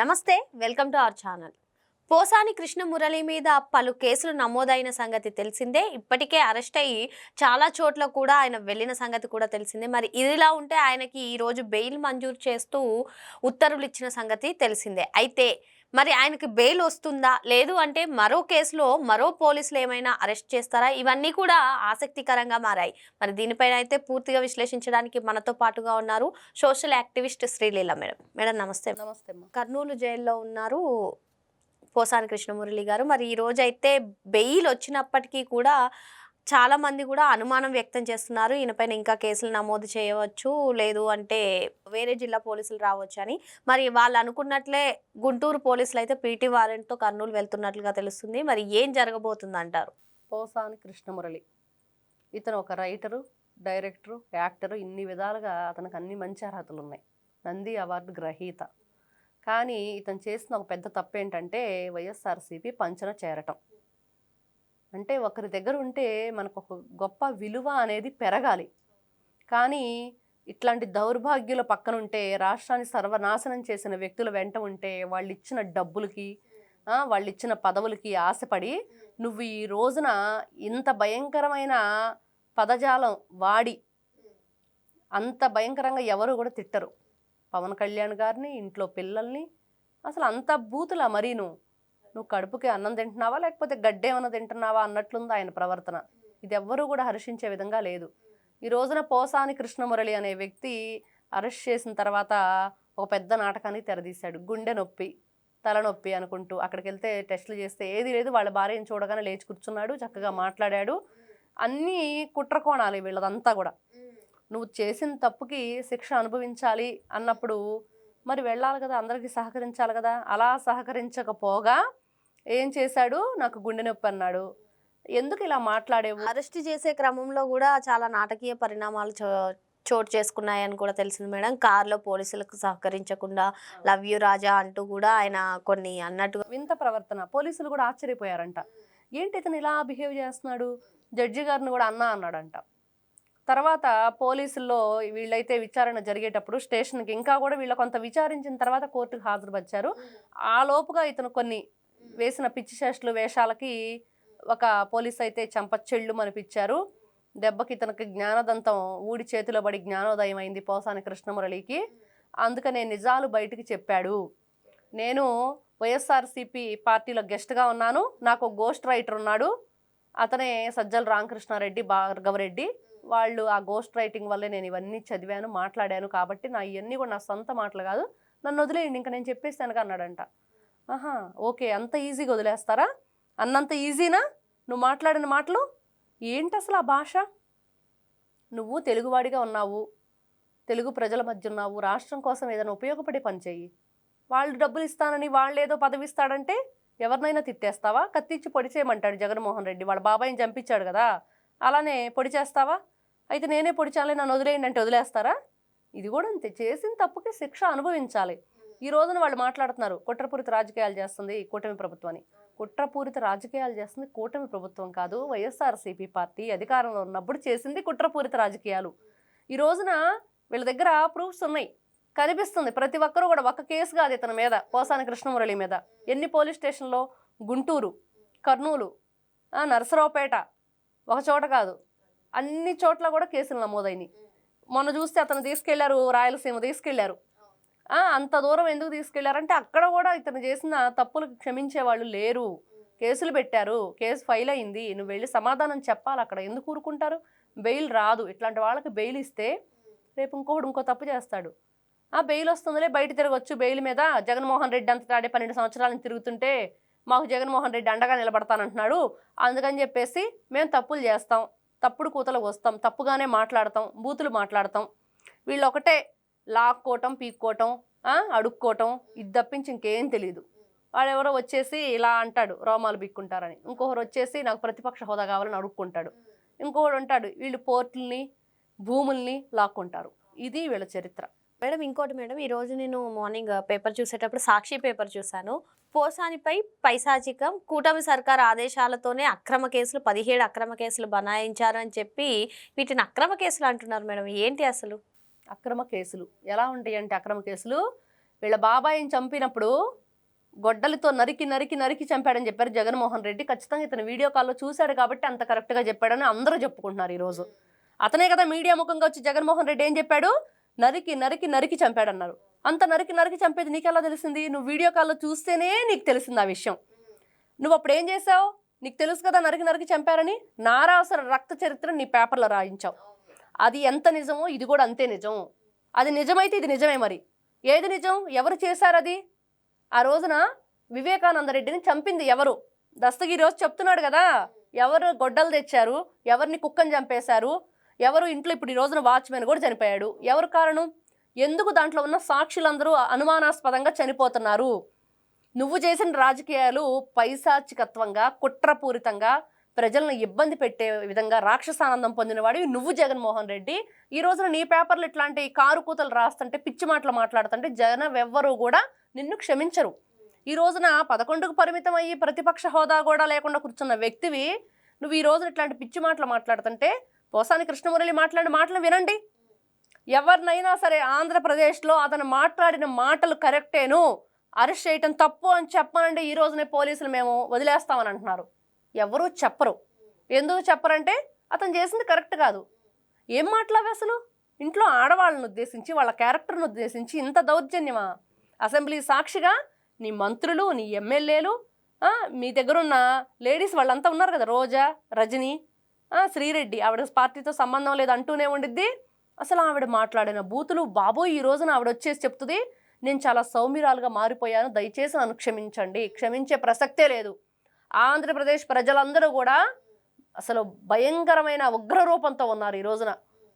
నమస్తే welcome to our channel. Posani Krishna Murali మీద పలు కేసులు నమోదైన సంగతి తెలిసిందే. ఇప్పటికే అరెస్ట్ అయ్యి చాలా చోట్ల కూడా ఆయన వెళ్ళిన సంగతి కూడా తెలిసిందే. మరి ఇదిలా ఉంటే ఆయనకి ఈ రోజు బెయిల్ మంజూరు చేస్తూ ఉత్తర్వులు ఇచ్చిన సంగతి తెలిసిందే. అయితే మరి ఆయనకి బెయిల్ వస్తుందా? లేదు అంటే మరో కేసులో మరో పోలీసులు ఏమైనా అరెస్ట్ చేస్తారా? ఇవన్నీ కూడా ఆసక్తికరంగా మారాయి. మరి దీనిపైన అయితే పూర్తిగా విశ్లేషించడానికి మనతో పాటుగా ఉన్నారు social activist Sreeleela madam. Madam నమస్తే. నమస్తే కర్నూలు జైల్లో ఉన్నారు పోసాని కృష్ణమురళి గారు. మరి ఈ రోజు అయితే బెయిల్ వచ్చినప్పటికీ కూడా చాలా మంది కూడా అనుమానం వ్యక్తం చేస్తున్నారు. ఈయనపైన ఇంకా కేసులు నమోదు చేయవచ్చు లేదు అంటే వేరే జిల్లా పోలీసులు రావచ్చు అని. మరి వాళ్ళు అనుకున్నట్లే గుంటూరు పోలీసులు అయితే పీటీ వారెంట్తో కర్నూలు వెళ్తున్నట్లుగా తెలుస్తుంది. మరి ఏం జరగబోతుంది అంటారు పోసాని కృష్ణమురళి. ఇతను ఒక రైటరు డైరెక్టరు యాక్టరు. ఇన్ని విధాలుగా అతనికి అన్ని మంచి అర్హతలు ఉన్నాయి. నంది అవార్డు గ్రహీత. కానీ ఇతను చేసిన ఒక పెద్ద తప్పు ఏంటంటే వైఎస్ఆర్సీపీ పంచన చేరటం. అంటే ఒకరి దగ్గర ఉంటే మనకు ఒక గొప్ప విలువ అనేది పెరగాలి. కానీ ఇట్లాంటి దౌర్భాగ్యుల పక్కన ఉంటే రాష్ట్రాన్ని సర్వనాశనం చేసిన వ్యక్తుల వెంట ఉంటే వాళ్ళు ఇచ్చిన డబ్బులకి వాళ్ళు ఇచ్చిన పదవులకి ఆశపడి నువ్వు ఈ రోజున ఇంత భయంకరమైన పదజాలం వాడి అంత భయంకరంగా ఎవరు కూడా తిట్టరు. పవన్ కళ్యాణ్ గారిని ఇంట్లో పిల్లల్ని అసలు అంత బూతులా మరీ నువ్వు కడుపుకి అన్నం తింటున్నావా లేకపోతే గడ్డేమన్నా తింటున్నావా అన్నట్లుంది ఆయన ప్రవర్తన. ఇది ఎవ్వరూ కూడా హర్షించే విధంగా లేదు. ఈ రోజున పోసాని కృష్ణమురళి అనే వ్యక్తి అరెస్ట్ చేసిన తర్వాత ఒక పెద్ద నాటకాన్ని తెరదీశాడు. గుండె నొప్పి తలనొప్పి అనుకుంటూ అక్కడికి వెళ్తే టెస్టులు చేస్తే ఏది లేదు వాళ్ళ భార్యను చూడగానే లేచి కూర్చున్నాడు చక్కగా మాట్లాడాడు. అన్నీ కుట్రకోణాలు వీళ్ళదంతా కూడా. నువ్వు చేసిన తప్పుకి శిక్ష అనుభవించాలి అన్నప్పుడు మరి వెళ్ళాలి కదా అందరికీ సహకరించాలి కదా. అలా సహకరించకపోగా ఏం చేశాడు? నాకు గుండె నొప్పి అన్నాడు. ఎందుకు ఇలా మాట్లాడేవు? అరెస్ట్ చేసే క్రమంలో కూడా చాలా నాటకీయ పరిణామాలు చో- చోటు చేసుకున్నాయని కూడా తెలిసింది మేడం. కార్లో పోలీసులకు సహకరించకుండా లవ్ యూ రాజా అంటూ కూడా ఆయన కొన్ని అన్నట్టుగా వింత ప్రవర్తన. పోలీసులు కూడా ఆశ్చర్యపోయారంట. ఏంటి ఇతను ఇలా బిహేవ్ చేస్తున్నాడు? జడ్జి గారిని కూడా అన్నా అన్నాడంట. తర్వాత పోలీసుల్లో వీళ్ళైతే విచారణ జరిగేటప్పుడు స్టేషన్కి ఇంకా కూడా వీళ్ళ కొంత విచారించిన తర్వాత కోర్టుకు హాజరుపరిచారు. ఆ లోపుగా ఇతను కొన్ని వేసిన పిచ్చి చేష్టలు వేషాలకి ఒక పోలీస్ అయితే చెంపచెళ్ళు మనిపించారు దెబ్బకి ఇతనికి జ్ఞానదంతం ఊడి చేతిలో పడి జ్ఞానోదయం అయింది పోసాని కృష్ణమురళికి. అందుకనే నిజాలు బయటికి చెప్పాడు. నేను వైఎస్ఆర్సీపీ పార్టీలో గెస్ట్గా ఉన్నాను. నాకు గోస్ట్ రైటర్ ఉన్నాడు. అతనే సజ్జల రామకృష్ణారెడ్డి భార్గవరెడ్డి. వాళ్ళు ఆ గోస్ట్ రైటింగ్ వల్లే నేను ఇవన్నీ చదివాను మాట్లాడాను కాబట్టి నా ఇవన్నీ కూడా నా సొంత మాటలు కాదు. నన్ను వదిలేయండి ఇంకా నేను చెప్పేస్తాను అన్నాడంట. ఆహా ఓకే అంత ఈజీగా వదిలేస్తారా? అన్నంత ఈజీనా? నువ్వు మాట్లాడిన మాటలు? ఏంటి అసలు ఆ భాష? నువ్వు తెలుగువాడిగా ఉన్నావు. తెలుగు ప్రజల మధ్య ఉన్నావు. రాష్ట్రం కోసం ఏదైనా ఉపయోగపడే పని చెయ్యి. వాళ్ళు డబ్బులు ఇస్తానని వాళ్ళు ఏదో పదవిస్తాడంటే ఎవరినైనా తిట్టేస్తావా? కత్తిచ్చి పొడి చేయమంటాడు జగన్మోహన్ రెడ్డి. వాళ్ళ బాబాయిని చంపించాడు కదా. అలానే పొడి చేస్తావా? అయితే నేనే పొడి చేయాలి నన్ను వదిలేయండి అంటే వదిలేస్తారా? ఇది కూడా అంతే. చేసిన తప్పుకి శిక్ష అనుభవించాలి. ఈ రోజున వాళ్ళు మాట్లాడుతున్నారు కుట్రపూరిత రాజకీయాలు చేస్తుంది ఈ కూటమి ప్రభుత్వం అని. కుట్రపూరిత రాజకీయాలు చేస్తుంది కూటమి ప్రభుత్వం కాదు వైఎస్ఆర్సీపీ పార్టీ అధికారంలో ఉన్నప్పుడు చేసింది కుట్రపూరిత రాజకీయాలు. ఈ రోజున వీళ్ళ దగ్గర ప్రూఫ్స్ ఉన్నాయి. కనిపిస్తుంది ప్రతి ఒక్కరూ కూడా ఒక కేసు కాదు ఇతని మీద పోసాని కృష్ణమురళి మీద. ఎన్ని పోలీస్ స్టేషన్లో? గుంటూరు కర్నూలు నరసరావుపేట ఒక చోట కాదు. అన్ని చోట్ల కూడా కేసులు నమోదైనవి మొన్న చూస్తే అతను తీసుకెళ్ళారు రాయలసీమ తీసుకెళ్ళారు. అంత దూరం ఎందుకు తీసుకెళ్ళారంటే అక్కడ కూడా ఇతను చేసిన తప్పులు క్షమించే వాళ్ళు లేరు. కేసులు పెట్టారు. కేసు ఫైల్ అయింది. నువ్వు వెళ్ళి సమాధానం చెప్పాలి అక్కడ. ఎందుకు ఊరుకుంటారు? బెయిల్ రాదు. ఇట్లాంటి వాళ్ళకి బెయిల్ ఇస్తే రేపు ఇంకొకడు ఇంకో తప్పు చేస్తాడు. ఆ బెయిల్ వస్తుందిలే బయట తిరగొచ్చు. బెయిల్ మీద జగన్మోహన్ రెడ్డి అంత తాడే పన్నెండు సంవత్సరాలను తిరుగుతుంటే మాకు జగన్మోహన్ రెడ్డి అండగా నిలబడతానంటున్నాడు. అందుకని చెప్పేసి మేము తప్పులు చేస్తాం. తప్పుడు కూతలకు వస్తాం. తప్పుగానే మాట్లాడతాం. బూతులు మాట్లాడతాం. వీళ్ళు ఒకటే లాక్కోవటం పీక్కోవటం అడుక్కోవటం ఇది తప్పించి ఇంకేం తెలియదు వాడు ఎవరో వచ్చేసి ఇలా అంటాడు రోమాలు బిక్కుంటారని ఇంకొకరు వచ్చేసి నాకు ప్రతిపక్ష హోదా కావాలని అడుక్కుంటాడు. ఇంకొకడు ఉంటాడు వీళ్ళు పోర్టుల్ని భూముల్ని లాక్కుంటారు. ఇది వీళ్ళ చరిత్ర. మేడం ఇంకోటి మేడం ఈరోజు నేను మార్నింగ్ పేపర్ చూసేటప్పుడు సాక్షి పేపర్ చూశాను. పోసానిపై పైశాచికం కూటమి సర్కార్ ఆదేశాలతోనే అక్రమ కేసులు పదిహేడు అక్రమ కేసులు బనాయించారు అని చెప్పి వీటిని అక్రమ కేసులు అంటున్నారు మేడం. ఏంటి అసలు? అక్రమ కేసులు. ఎలా ఉంటాయి అంటే అక్రమ కేసులు? వీళ్ళ బాబాయిని చంపినప్పుడు గొడ్డలతో నరికి నరికి నరికి చంపాడని చెప్పారు జగన్మోహన్ రెడ్డి. ఖచ్చితంగా ఇతను వీడియో కాల్లో చూశాడు కాబట్టి అంత కరెక్ట్గా చెప్పాడని అందరూ చెప్పుకుంటున్నారు ఈరోజు అతనే కదా మీడియా ముఖంగా వచ్చి జగన్మోహన్ రెడ్డి ఏం చెప్పాడు? నరికి నరికి నరికి చంపాడన్నారు. అంత నరికి నరికి చంపేది నీకెలా తెలిసింది? నువ్వు వీడియో కాల్లో చూస్తేనే నీకు తెలిసింది ఆ విషయం. నువ్వు అప్పుడు ఏం చేసావు నీకు తెలుసు కదా నరికి నరికి చంపారని? నారావసర రక్త చరిత్ర నీ పేపర్లో రాయించావు. అది ఎంత నిజమో ఇది కూడా అంతే నిజం. అది నిజమైతే ఇది నిజమే మరి. ఏది నిజం? ఎవరు చేశారు అది ఆ రోజున వివేకానంద రెడ్డిని చంపింది ఎవరు? దస్తగిరి రోజు చెప్తున్నాడు కదా ఎవరు గొడ్డలు తెచ్చారు? ఎవరిని కుక్కని చంపేశారు? ఎవరు ఇంట్లో ఇప్పుడు ఈ రోజున వాచ్మెన్ కూడా చనిపోయాడు? ఎవరు కారణం? ఎందుకు దాంట్లో ఉన్న సాక్షులందరూ అనుమానాస్పదంగా చనిపోతున్నారు? నువ్వు చేసిన రాజకీయాలు పైశాచికత్వంగా కుట్రపూరితంగా ప్రజలను ఇబ్బంది పెట్టే విధంగా రాక్షసానందం పొందినవాడివి నువ్వు జగన్మోహన్ రెడ్డి. ఈ రోజున నీ పేపర్లు ఇట్లాంటి కారు కూతలు రాస్తుంటే పిచ్చి మాటలు మాట్లాడుతుంటే జగన్ ఎవ్వరూ కూడా నిన్ను క్షమించరు. ఈ రోజున పదకొండుకు పరిమితం అయ్యి ప్రతిపక్ష హోదా కూడా లేకుండా కూర్చున్న వ్యక్తివి నువ్వు ఈ రోజున ఇట్లాంటి పిచ్చి మాటలు మాట్లాడుతుంటే పోసాని కృష్ణమురళి మాట్లాడిన మాటలు వినండి. ఎవరినైనా సరే ఆంధ్రప్రదేశ్లో అతను మాట్లాడిన మాటలు కరెక్టేను అరెస్ట్ చేయటం తప్పు అని చెప్పనండి. ఈ రోజునే పోలీసులు మేము వదిలేస్తామని అంటున్నారు. ఎవరూ చెప్పరు. ఎందుకు చెప్పరంటే అతను చేసింది కరెక్ట్ కాదు. ఏం మాట్లావి అసలు? ఇంట్లో ఆడవాళ్ళని ఉద్దేశించి వాళ్ళ క్యారెక్టర్ను ఉద్దేశించి ఇంత దౌర్జన్యమా? అసెంబ్లీ సాక్షిగా నీ మంత్రులు నీ ఎమ్మెల్యేలు మీ దగ్గర ఉన్న లేడీస్ వాళ్ళంతా ఉన్నారు కదా రోజా రజని శ్రీరెడ్డి. ఆవిడ పార్టీతో సంబంధం లేదు అంటూనే ఉండిద్ది. అసలు ఆవిడ మాట్లాడిన బూతులు బాబోయ్ ఈ రోజున ఆవిడ వచ్చేసి చెప్తుంది నేను చాలా సౌమ్యురాలుగా మారిపోయాను దయచేసి నన్ను క్షమించండి. క్షమించే ప్రసక్తే లేదు. ఆంధ్రప్రదేశ్ ప్రజలందరూ కూడా అసలు భయంకరమైన ఉగ్ర రూపంతో ఉన్నారు ఈ రోజున.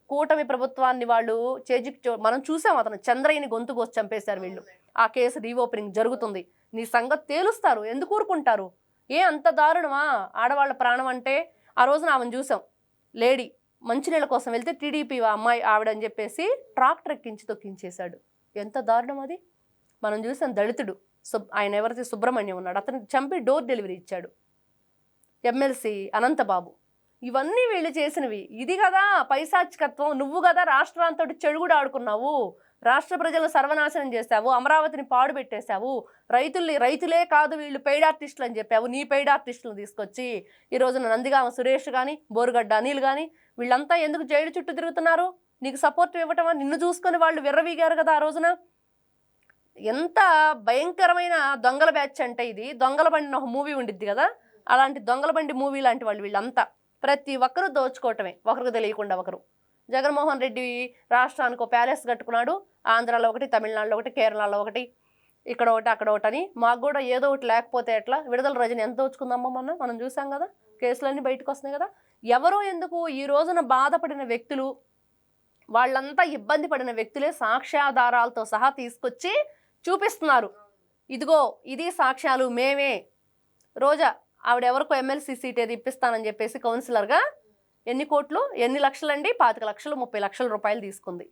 కూటమి ప్రభుత్వాన్ని వాళ్ళు చేజిక్ మనం చూసాం అతను చంద్రయ్యని గొంతు కోసి చంపేశారు వీళ్ళు. ఆ కేసు రీఓపెనింగ్ జరుగుతుంది. నీ సంగతి తేలుస్తారు. ఎందుకు ఊరుకుంటారు? ఏ అంత దారుణమా? ఆడవాళ్ళ ప్రాణం అంటే ఆ రోజున ఆమెను చూసాం. లేడీ మంచినీళ్ళ కోసం వెళ్తే టీడీపీ అమ్మాయి ఆవిడని చెప్పేసి ట్రాక్టర్ ఎక్కించి తొక్కించేశాడు. ఎంత దారుణం అది? మనం చూసాం దళితుడు. ఆయన ఎవరైతే సుబ్రహ్మణ్యం ఉన్నాడు. అతను చంపి డోర్ డెలివరీ ఇచ్చాడు. ఎమ్మెల్సీ అనంతబాబు. ఇవన్నీ వీళ్ళు చేసినవి. ఇది కదా పైశాచికత్వం. నువ్వు కదా రాష్ట్రాంతో చెడుగుడు ఆడుకున్నావు. రాష్ట్ర ప్రజలను సర్వనాశనం చేశావు. అమరావతిని పాడు పెట్టేశావు. రైతుల్ని రైతులే కాదు వీళ్ళు పెయిడ్ ఆర్టిస్టులు అని చెప్పావు. నీ పెయిడ్ ఆర్టిస్టులను తీసుకొచ్చి ఈ రోజున నందిగామ సురేష్ కానీ బోరుగడ్డ అనిల్ కానీ వీళ్ళంతా ఎందుకు జైలు చుట్టూ తిరుగుతున్నారు? నీకు సపోర్ట్ ఇవ్వటం నిన్ను చూసుకొని వాళ్ళు విర్రవీగారు కదా ఆ రోజున. ఎంత భయంకరమైన దొంగల బ్యాచ్ అంటే ఇది. దొంగల బండి ఒక మూవీ ఉండిద్ది కదా? అలాంటి దొంగల బండి మూవీ లాంటి వాళ్ళు వీళ్ళంతా. ప్రతి ఒక్కరు దోచుకోవటమే. ఒకరికి తెలియకుండా ఒకరు. జగన్మోహన్ రెడ్డి రాష్ట్రానికి ఒక ప్యాలెస్ కట్టుకున్నాడు. ఆంధ్రాలో ఒకటి తమిళనాడులో ఒకటి కేరళలో ఒకటి ఇక్కడ ఒకటి అక్కడ ఒకటి అని. మాకు కూడా ఏదో ఒకటి లేకపోతే ఎట్లా? విడుదల రజని ఎంత దోచుకుందామో మొన్న? మనం చూసాం కదా? కేసులన్నీ బయటకు వస్తున్నాయి కదా? ఎవరో ఎందుకు ఈ రోజున బాధపడిన వ్యక్తులు వాళ్ళంతా ఇబ్బంది పడిన వ్యక్తులే సాక్ష్యాధారాలతో సహా తీసుకొచ్చి చూపిస్తున్నారు. ఇదిగో ఇది సాక్ష్యాలు మేమే. రోజా ఆవిడ ఎమ్మెల్సీ సీట్ ఏది ఇప్పిస్తానని చెప్పేసి కౌన్సిలర్గా ఎన్ని కోట్లు? ఎన్ని లక్షలండి? పాతిక లక్షలు ముప్పై లక్షల రూపాయలు తీసుకుంది.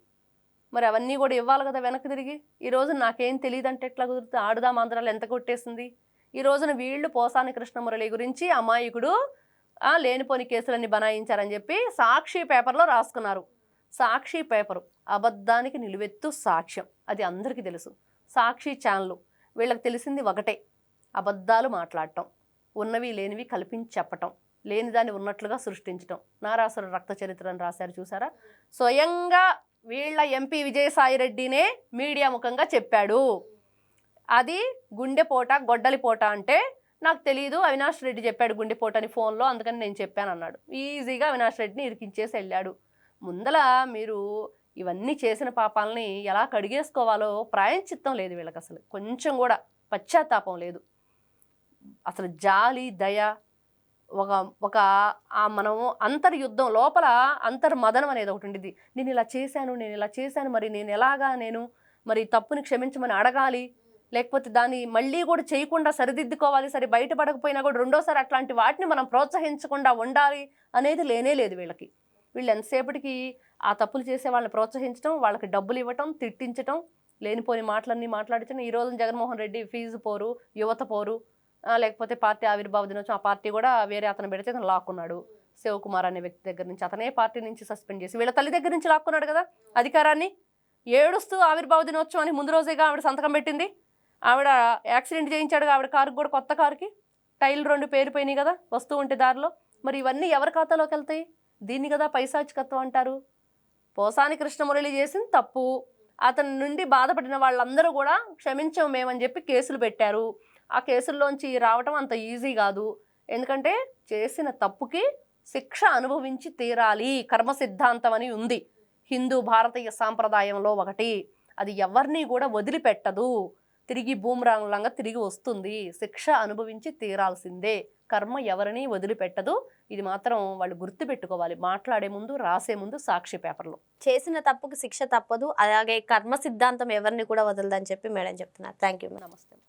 మరి అవన్నీ కూడా ఇవ్వాలి కదా వెనక్కి తిరిగి. ఈ రోజు నాకేం తెలియదు అంటే ఎట్లా కుదురుతుంది ఆడుదాం ఆంధ్రాలు ఎంత కొట్టేసింది. ఈ రోజున వీళ్ళు పోసాని కృష్ణమురళి గురించి అమాయకుడు లేనిపోని కేసులన్నీ బనాయించారని చెప్పి సాక్షి పేపర్లో రాసుకున్నారు. సాక్షి పేపరు అబద్ధానికి నిలువెత్తు సాక్ష్యం. అది అందరికీ తెలుసు. సాక్షి ఛానల్. వీళ్ళకి తెలిసింది ఒకటే. అబద్ధాలు మాట్లాడటం. ఉన్నవి లేనివి కల్పించి చెప్పటం లేని దాన్ని ఉన్నట్లుగా సృష్టించటం. నారాసుర రక్త చరిత్రను రాశారు చూసారా? స్వయంగా వీళ్ళ ఎంపీ విజయసాయిరెడ్డినే మీడియా ముఖంగా చెప్పాడు. అది గుండెపోట గొడ్డలిపోట అంటే నాకు తెలియదు అవినాష్ రెడ్డి చెప్పాడు గుండెపోట అని ఫోన్లో అందుకని నేను చెప్పాను అన్నాడు ఈజీగా అవినాష్ రెడ్డిని ఇరికించేసి వెళ్ళాడు. ముందల మీరు ఇవన్నీ చేసిన పాపాలని ఎలా కడిగేసుకోవాలో ప్రాయశ్చిత్తం లేదు వీళ్ళకి అసలు కొంచెం కూడా పశ్చాత్తాపం లేదు. అసలు జాలి దయ ఒక ఒక ఆ మనము అంతర్యుద్ధం లోపల అంతర్మదనం అనేది ఒకటి ఉండేది నేను ఇలా చేశాను నేను ఇలా చేశాను మరి నేను ఎలాగా నేను మరి తప్పుని క్షమించమని అడగాలి? లేకపోతే దాన్ని మళ్ళీ కూడా చేయకుండా సరిదిద్దుకోవాలి సరే బయటపడకపోయినా కూడా రెండోసారి అట్లాంటి వాటిని మనం ప్రోత్సహించకుండా ఉండాలి అనేది లేనే లేదు వీళ్ళకి. వీళ్ళు ఎంతసేపటికి ఆ తప్పులు చేసే వాళ్ళని ప్రోత్సహించడం వాళ్ళకి డబ్బులు ఇవ్వటం తిట్టించటం లేనిపోని మాటలన్నీ మాట్లాడించడం ఈ రోజు జగన్మోహన్ రెడ్డి ఫీజు పోరు యువత పోరు లేకపోతే పార్టీ ఆవిర్భావ దినోత్సవం ఆ పార్టీ కూడా వేరే అతను పెడితే అతను లాక్కున్నాడు. శివకుమార్ అనే వ్యక్తి దగ్గర నుంచి అతనే పార్టీ నుంచి సస్పెండ్ చేసి వీళ్ళ తల్లి దగ్గర నుంచి లాక్కున్నాడు కదా అధికారాన్ని. ఏడుస్తూ ఆవిర్భావ అని ముందు రోజేగా ఆవిడ సంతకం పెట్టింది. ఆవిడ యాక్సిడెంట్ చేయించాడు ఆవిడ కారుకి కూడా కొత్త కారుకి. టైల్ రెండు పేరిపోయినాయి కదా వస్తూ ఉంటే దారిలో. మరి ఇవన్నీ ఎవరి ఖాతాలోకి వెళ్తాయి? దీన్ని కదా పైశాచికత్వం అంటారు? పోసాని కృష్ణమురళి చేసింది తప్పు. అతని నుండి బాధపడిన వాళ్ళందరూ కూడా క్షమించం మేమని చెప్పి కేసులు పెట్టారు. ఆ కేసుల్లోంచి రావటం అంత ఈజీ కాదు. ఎందుకంటే చేసిన తప్పుకి శిక్ష అనుభవించి తీరాలి. కర్మ సిద్ధాంతం అని ఉంది. హిందూ భారతీయ సాంప్రదాయంలో ఒకటి. అది ఎవరిని కూడా వదిలిపెట్టదు. తిరిగి బూమరాంగ్లంగా తిరిగి వస్తుంది. శిక్ష అనుభవించి తీరాల్సిందే. కర్మ ఎవరిని వదిలిపెట్టదు. ఇది మాత్రం వాళ్ళు గుర్తుపెట్టుకోవాలి. మాట్లాడే ముందు రాసే ముందు సాక్షి పేపర్లో. చేసిన తప్పుకు శిక్ష తప్పదు. అలాగే కర్మ సిద్ధాంతం ఎవరిని కూడా వదలదని చెప్పి మేడం చెప్తున్నారు. థ్యాంక్ యూ నమస్తే.